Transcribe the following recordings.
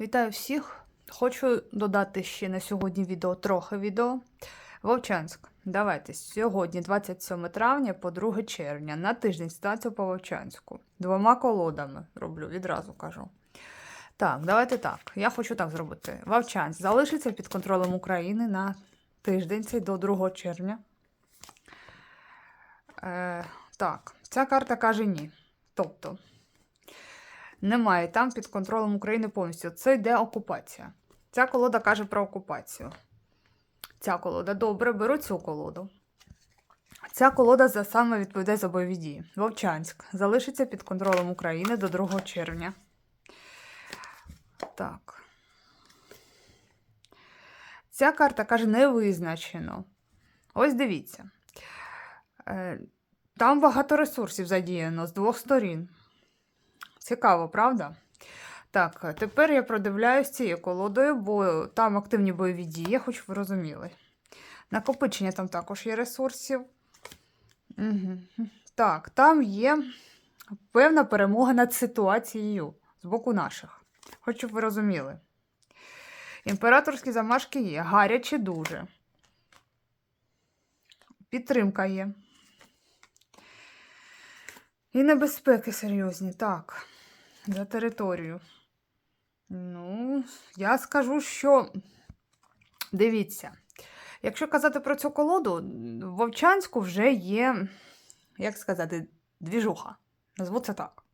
Вітаю всіх! Хочу додати ще на сьогодні відео трохи відео. Вовчанськ. Давайте сьогодні, 27 травня по 2 червня, на тиждень ситуацію по Вовчанську. Двома колодами роблю, відразу кажу. Так, давайте так. Я хочу так зробити. Вовчанськ залишиться під контролем України на тиждень, цей до 2 червня. Е, так, ця карта каже ні. Тобто, немає там під контролем України повністю. Це йде окупація. Ця колода каже про окупацію. Ця колода. Добре, беру цю колоду. Ця колода за саме відповідає за бойові дії. Вовчанськ залишиться під контролем України до 2 червня. Так. Ця карта каже невизначено. Ось дивіться. Е, Там багато ресурсів задіяно з двох сторін. Цікаво, правда? Так, тепер я продивляюсь цією колодою, бо там активні бойові дії, хоч ви розуміли. Накопичення там також є ресурсів. Угу. Так, там є певна перемога над ситуацією з боку наших. Хочу, ви розуміли. Імператорські замашки є, гарячі дуже. Підтримка є. І небезпеки серйозні, так, за територію. Ну, я скажу, що дивіться, якщо казати про цю колоду, в Вовчанську вже є, як сказати, двіжуха. Назву це так.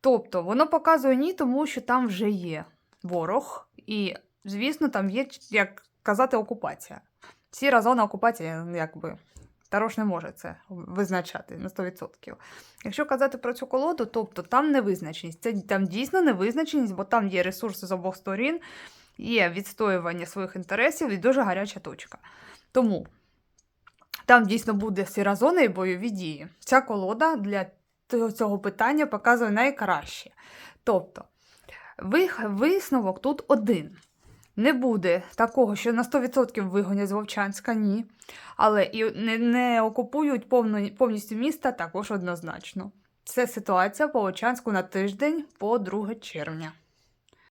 Тобто, воно показує ні, тому що там вже є ворог, і, звісно, там є, як казати, окупація. Сіра зона окупація, якби. Тарош не може це визначати на 100%. Якщо казати про цю колоду, тобто там невизначеність. Це там дійсно невизначеність, бо там є ресурси з обох сторін, є відстоювання своїх інтересів і дуже гаряча точка. Тому там дійсно буде сіра і бойові дії. Ця колода для цього питання показує найкраще. Тобто, висновок тут один. Не буде такого, що на 100% вигонять з Вовчанська, ні. Але і не, не окупують повно, повністю міста також однозначно. Це ситуація по Вовчанську на тиждень по 2 червня.